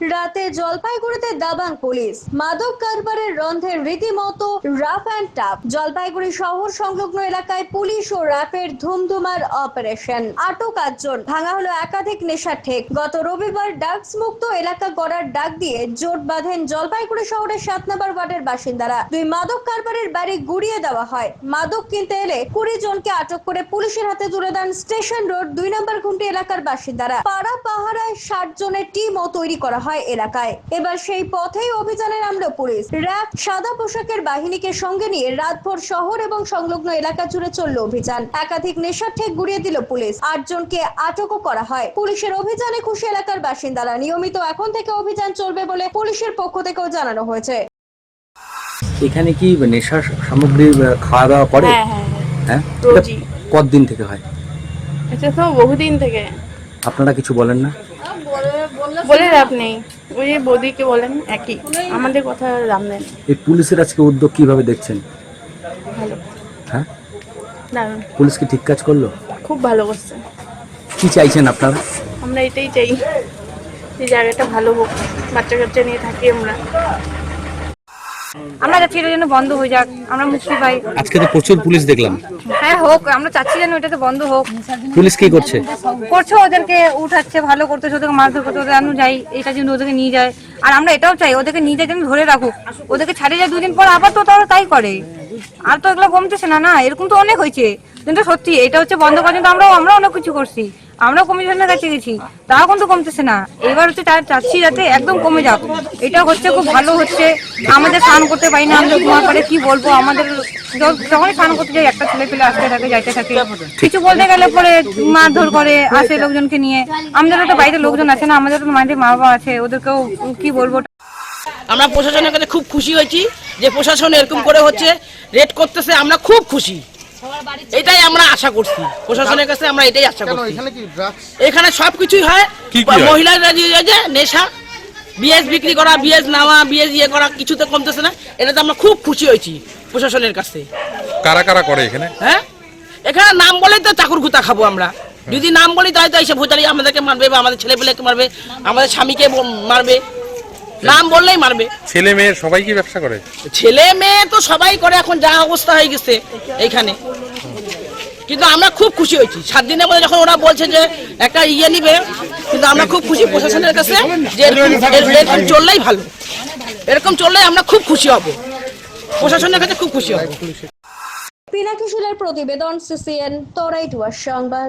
রাতে জলপাইগুড়িতে দাবাং পুলিশ। মাদক কারবারের রন্ধের রীতিমতো রাফ অ্যান্ড টাফ জলপাইগুড়ি শহর সংলগ্ন এলাকায় পুলিশ ও র্যাপের ধুমধুমার অপারেশন আটক আটজন, ভাঙা হলো একাধিক নেশার ঠেক। গত রবিবার ড্রাগস মুক্ত এলাকা গড়ার ডাক দিয়ে জোট বাঁধেন জলপাইগুড়ি শহরের সাত নম্বর ওয়ার্ডের বাসিন্দারা। দুই মাদক কারবারের বাড়ি গুড়িয়ে দেওয়া হয়। মাদক কিনতে এলে কুড়ি জনকে আটক করে পুলিশের হাতে তুলে দেন স্টেশন রোড, দুই নম্বর খুঁটি এলাকার বাসিন্দারা। পাড়া পাহারায় ষাট জনের টিমও তৈরি করা হয়। এলাকায়। এবার সেই পথেই অভিযানে নামলো পুলিশ র্যাব সাদা পোশাকের বাহিনীকে সঙ্গে নিয়ে রাতভর শহর এবং সংলগ্ন এলাকা জুড়ে চলল অভিযান। একাধিক নেশার ঠেক গুড়িয়ে দিল পুলিশ। আটজনকে আটকও করা হয়। পুলিশের অভিযানে খুশি এলাকার বাসিন্দারা। নিয়মিত এখন থেকে অভিযান চলবে বলে পুলিশের পক্ষ থেকেও জানানো হয়েছে। এখানে কি নেশার সামগ্রী খাওয়া দাওয়া করে? হ্যাঁ হ্যাঁ হ্যাঁ। হ্যাঁ। কতদিন থেকে হয়? এটা তো বহুদিন থেকে। আপনারা কিছু বলেন না? বলে লাভ নেই। ওই যে বৌদিকে বলেন একই। আমাদের কথা দাম নেন এই পুলিশের আজকে উদ্যোগ কীভাবে দেখছেন? ভালো। হ্যাঁ? দারুণ। পুলিশ কি ঠিক কাজ করল? খুব ভালো করছে। কি চাইছেন আপনারা? আমরা এটাই চাই যে জায়গাটা ভালো হোক বাচ্চা কাচ্চা নিয়ে থাকি আমরা। আমরা চাচ্ছি এটা যেন বন্ধ হয়ে যাক আমরা মুক্তি পাই। আজকে তো প্রচুর পুলিশ দেখলাম। হ্যাঁ হোক আমরা চাচ্ছি যেন এটাতে বন্ধ হোক। পুলিশ কি করছে? করছে ওদেরকে উঠাচ্ছে ভালো করতেছে ওদেরকে মারধর করতে ওদের আমি যাই এটা যেন ওদেরকে নিয়ে যায়। আর আমরা এটাও চাই ওদেরকে নিয়ে যায় যেন ধরে রাখুক। ওদেরকে ছাড়িয়ে যায় দুদিন পর আবার তো তারা তাই করে। আর তো এগুলো কমতেছে না না এরকম তো অনেক হয়েছে। কিন্তু সত্যি এটা হচ্ছে বন্ধ করার জন্য আমরাও আমরা অনেক কিছু করছি। আমরাও কমিশনের কাছে গেছি তাও কিন্তু কমতেছে না। এবার হচ্ছে চা- চাচ্ছি যাতে একদম কমে যাক। এটা হচ্ছে খুব ভালো হচ্ছে। আমাদের স্নান করতে পারি না, আমরা তোমার পরে কি বলব? আমাদের যখনই স্নান করতে যাই, একটা ছেলে পেলে আসতে থাকে, যাইতে থাকে। কিছু বলতে গেলে পরে মারধর করে, আসে লোকজনকে নিয়ে। আমাদেরও তো বাড়িতে লোকজন আছে না আমাদের তো বাড়িতে মা বাবা আছে, ওদেরকেও কি বলব? আমরা প্রশাসনের কাছে খুব খুশি হয়েছি যে প্রশাসন এরকম করে হচ্ছে, রেড করতেছে, আমরা খুব খুশি। এটাই আমরা আশা করছি। প্রশাসনের কাছে আমরা এটাই আশা করছি। এখানে কি ড্রাগস এখানে সব কিছুই হয়। মহিলারা যে নেশা বিএস বিক্রি করা বিএস নেওয়া বিএস ইয়ে করা কিছুতে কমতেছে না। এটাতে আমরা খুব খুশি হয়েছি প্রশাসনের কাছে। কারা কারা করে এখানে? হ্যাঁ? এখানে নাম বলেই তো চাকুর গুতা খাব আমরা। যদি নাম বলি তাহলে তো এসে ভোটারি আমাদেরকে মারবে বা আমাদের ছেলেপেলেকে মারবে আমাদের স্বামীকে মারবে। নাম বললেই মারবে। ছেলে মেয়ে সবাই কি ব্যবসা করে? ছেলে মেয়ে তো সবাই করে এখন যা অবস্থা হয়ে গেছে এইখানে। কিন্তু আমরা খুব খুশি হয়েছি। সাত দিনের মধ্যে যখন ওরা বলছে যে একটা ইয়ে নিবে কিন্তু আমরা খুব খুশি প্রশাসনের কাছে যে এরকম চললেই ভালো। এরকম চললেই আমরা খুব খুশি হব। প্রশাসনের কাছে খুব খুশি হব। পিনাকি প্রতিবেদন সিসিএন তরাইটুয়ার সংবাদ।